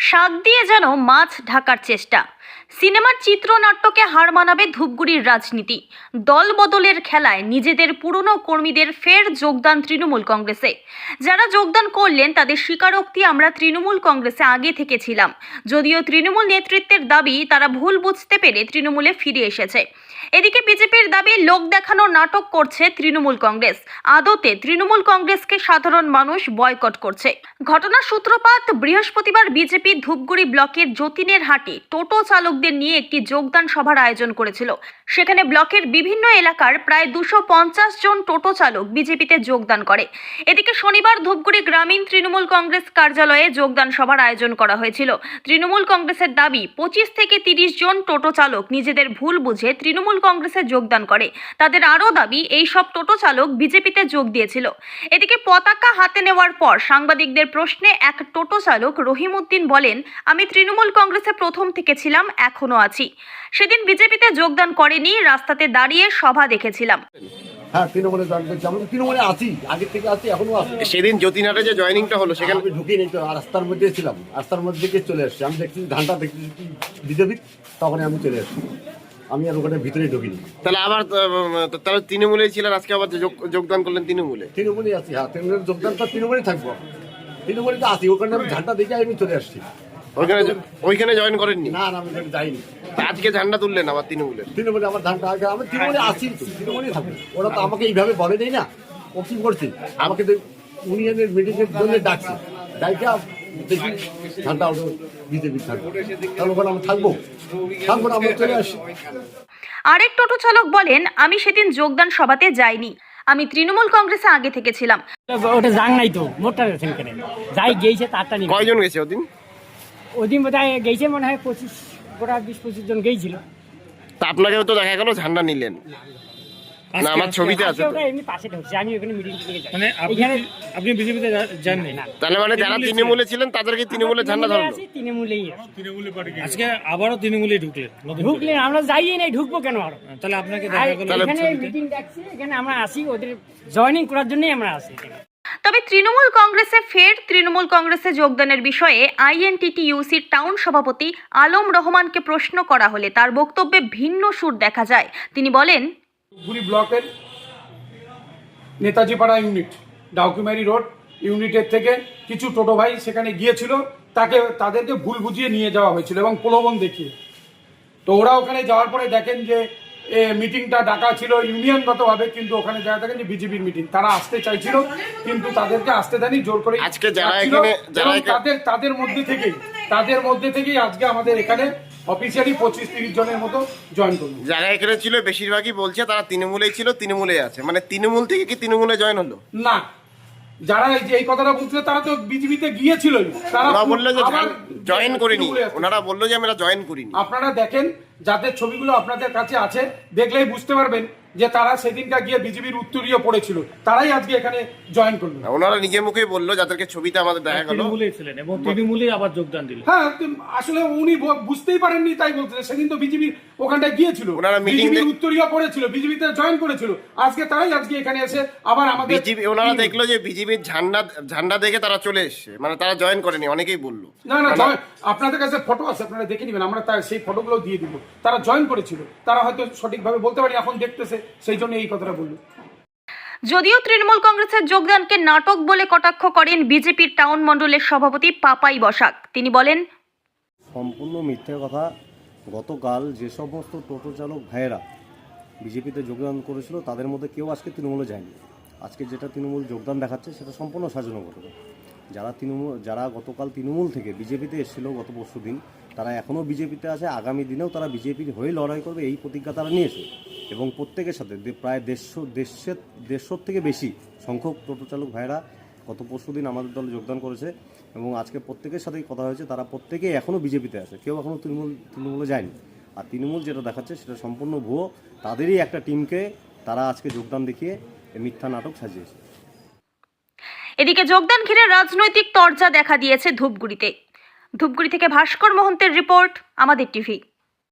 শাক দিয়ে যেন মাছ ঢাকার চেষ্টা। সিনেমার চিত্রনাট্যকে হার মানাবে ধূপগুড়ির রাজনীতি। দল বদলের খেলায় নিজেদের পুরনো কর্মীদের ফের যোগদান তৃণমূল কংগ্রেসে। যারা যোগদান করলেন, তাদের স্বীকারোক্তি আমরা তৃণমূল কংগ্রেসে আগে থেকে ছিলাম। যদিও তৃণমূল নেতৃত্বের দাবি, তারা ভুল বুঝতে পেরে তৃণমূলে ফিরে এসেছে। এদিকে বিজেপির দাবি, লোক দেখানো নাটক করছে তৃণমূল কংগ্রেস। আদতে তৃণমূল কংগ্রেসকে সাধারণ মানুষ বয়কট করছে। ঘটনার সূত্রপাত বৃহস্পতিবার বিজেপি ধূপগুড়ি ব্লকের যতীনের হাটে টোটো চালকদের নিয়ে একটি যোগদান সভার আয়োজন করেছিল। সেখানে ব্লকের বিভিন্ন এলাকার প্রায় দুশো পঞ্চাশ জন টোটো চালক বিজেপিতে যোগদান করে। এদিকে শনিবার ধূপগুড়ি গ্রামীণ তৃণমূল কংগ্রেস কার্যালয়ে যোগদান সভার আয়োজন করা হয়েছিল। তৃণমূল কংগ্রেসের দাবি, পঁচিশ থেকে তিরিশ জন টোটো চালক নিজেদের ভুল বুঝে তৃণমূল কংগ্রেসে যোগদান করে। তাদের আরও দাবি, এই সব টোটো চালক বিজেপিতে যোগ দিয়েছিল। এদিকে পতাকা হাতে নেওয়ার পর সাংবাদিকদের প্রশ্নে এক টোটো চালক রহিমউদ্দিন বলেন আমি তৃণমূল কংগ্রেসে প্রথম থেকে ছিলাম এখনও আছি। সেদিন বিজেপিতে যোগদান করেনি রাস্তাতে দাঁড়িয়ে সভা দেখেছিলাম। হ্যাঁ তৃণমূলে জয়েন করছি আমি তৃণমূলে আছি আগের থেকে আছি এখনও আছি। সেদিন যে জয়েনিংটা হলো সেখানে আমি ঢুকিয়ে রাস্তার মধ্যে ছিলাম। রাস্তার মধ্যে থেকে চলে এসেছি। আমি দেখছি ধানটা দেখছি বিজেপি তখনই আমি চলে এসেছি। আমি আর ওখানে ভিতরে ঢুকিনি। তাহলে আবার তাহলে তৃণমূলেই ছিলেন আজকে আবার যোগদান করলেন তৃণমূলে? তৃণমূলে আছি হ্যাঁ তৃণমূলের যোগদান তো তৃণমূলেই থাকব। তৃণমূলে তো আছি ওখানে আমি ঝান্ডা দেখে আমি চলে আসছি। ওইখানে ওইখানে জয়েন করেননি? না না আমি ওখানে যাইনি। আজকে ঝান্ডা তুললেন আবার তৃণমূলের? তৃণমূলে আমার ধানটা আগে আমি তৃণমূলে আছি তো তৃণমূলেই ওরা তো আমাকে এইভাবে বলে দেয় না ও কি করছে। আমাকে তো ইউনিয়নের মিটিংয়ের জন্য ডাকছে। ডাইকে দেখি ধানটা ওটা বিজেপি থাকব। তাহলে ওখানে আমি থাকব। থাকব না আমরা চলে আসি। আরেক টোটো চালক বলেন আমি সেদিন যোগদান সভাতে যাইনি। আমি তৃণমূল কংগ্রেসে আগে থেকে ছিলাম। ওটা জাং নাই তো মোটটা গেছেন কেন। যাই গেছে তারটা নিয়ে। কয়জন গেছে ওদিন? ওদিন বোধ হয় গেছে মনে হয় পঁচিশ গোটা বিশ পঁচিশ জন গেছিল তা আপনাকেও তো দেখা গেল ঝান্ডা নিলেন। না আমার ছবিতে আছে মানে আপনি বিজেপিতে যাননি? তাহলে মানে যারা তৃণমূলে ছিলেন। তাদেরকে তৃণমূলে ঝান্ডা ধরলো? তৃণমূলেই আজকে আবারও তৃণমূলে ঢুকলেন নতুন করে। ঢুকলে আমরা যাই নাই ঢুকবো কেন আরও? তাহলে আপনাকে এখানে মিটিং ডাকছে এখানে আমরা আসি ওদের জয়েনিং করার জন্যই আমরা আসি তবে তৃণমূল কংগ্রেসে ফের তৃণমূল কংগ্রেসে যোগদানের বিষয়ে আইএনটিটিইউসির টাউন সভাপতি আলম রহমানকে প্রশ্ন করা হলে তার বক্তব্যে ভিন্ন সুর দেখা যায়। তিনি বলেন ধূপগুড়ি ব্লকের নেতাজি পাড়া ইউনিট ডাউকিমারি রোড ইউনিটের থেকে কিছু টোটো ভাই সেখানে গিয়েছিল তাকে তাদেরকে ভুল বুঝিয়ে নিয়ে যাওয়া হয়েছিল এবং প্রলোভন দেখিয়ে। তো ওরা ওখানে যাওয়ার পরে দেখেন যে মিটিংটা ডাকা ছিল ইউনিয়নগতভাবে কিন্তু ওখানে যারা দেখেন যে বিজেপির মিটিং তারা আসতে চাইছিল কিন্তু তাদেরকে আসতে দেয়নি জোর করে আজকে যারা এখানে- তাদের তাদের মধ্যে থেকেই তাদের মধ্যে থেকেই আজকে আমাদের এখানে অফিসিয়ালি পঁচিশ তিরিশ জনের মতো জয়েন করল। যারা এখানে ছিল বেশিরভাগই বলছে তারা তৃণমূলেই ছিল তৃণমূলেই আছে। মানে তৃণমূল থেকে কি তৃণমূলে জয়েন হলো? না। যারা এই যে এই কথাটা বলছিল তারা তো বিজেপিতে গিয়েছিল তারা বলল যে জয়েন করিনি। ওনারা বলল যে আমরা জয়েন করিনি। আপনারা দেখেন যাদের ছবিগুলো আপনাদের কাছে আছে দেখলেই বুঝতে পারবেন যে তারা সেদিনটা গিয়ে বিজেপির উত্তরীয় পড়েছিল তারাই আজকে এখানে জয়েন করল। ওনারা নিজের মুখেই বলল যাদেরকে ছবিতে আমাদের দেখা গেল। তৃণমূলেই ছিলেন এবং তৃণমূলেই আবার যোগদান দিলেন। হ্যাঁ আসলে উনি বুঝতেই পারেননি তাই বলতে সেদিন তো বিজেপির ওখানটায় গিয়েছিল। ওনারা বিজেপির উত্তরীয় পড়েছিল বিজেপিতে জয়েন করেছিল। আজকে তারাই আজকে এখানে এসে আবার আমাদের বিজেপি ওনারা দেখল যে বিজেপির ঝান্ডা ঝান্ডা দেখে তারা চলে এসছে। মানে তারা জয়েন করেনি অনেকেই বলল। না না আপনাদের কাছে ফটো আছে আপনারা দেখে নেবেন আমরা তার সেই ফটোগুলো দিয়ে দিব। তারা জয়েন করেছিল। তারা হয়তো সঠিকভাবে বলতে পারি এখন দেখতেছে। সেই জন্য এই কথাটা বলল। যদিও তৃণমূল কংগ্রেসের যোগদানকে নাটক বলে কটাক্ষ করেন বিজেপির টাউন মণ্ডলের সভাপতি পাপাই বসাক। তিনি বলেন সম্পূর্ণ মিথ্যে কথা। গতকাল যে সমস্ত টোটো চালক ভাইয়েরা বিজেপিতে যোগদান করেছিল তাদের মধ্যে কেউ আজকে তৃণমূলে যায়নি। আজকে যেটা তৃণমূল যোগদান দেখাচ্ছে সেটা সম্পূর্ণ সাজানো ঘটনা। যারা তৃণমূল যারা গতকাল তৃণমূল থেকে বিজেপিতে এসেছিল গত পরশু দিন তারা এখনও বিজেপিতে আছে। আগামী দিনেও তারা বিজেপির হয়ে লড়াই করবে এই প্রতিজ্ঞা তারা নিয়েছে। এবং প্রত্যেকের সাথে প্রায় দেড়শো দেড়শো, দেড়শোর থেকে বেশি সংখ্যক টোটো চালক ভাইয়েরা গত পরশু দিন আমাদের দলে যোগদান করেছে এবং আজকে প্রত্যেকের সাথেই কথা হয়েছে। তারা প্রত্যেকেই এখনও বিজেপিতে আছে। কেউ এখনও তৃণমূল, তৃণমূলে যায়নি। আর তৃণমূল যেটা দেখাচ্ছে সেটা সম্পূর্ণ ভুয়ো। তাদেরই একটা টিমকে তারা আজকে যোগদান দেখিয়ে মিথ্যা নাটক সাজিয়েছে। এদিকে যোগদান ঘিরে রাজনৈতিক তরজা দেখা দিয়েছে ধূপগুড়িতে। ধূপগুড়ি থেকে ভাস্কর মহন্তের রিপোর্ট, আমাদের টিভি।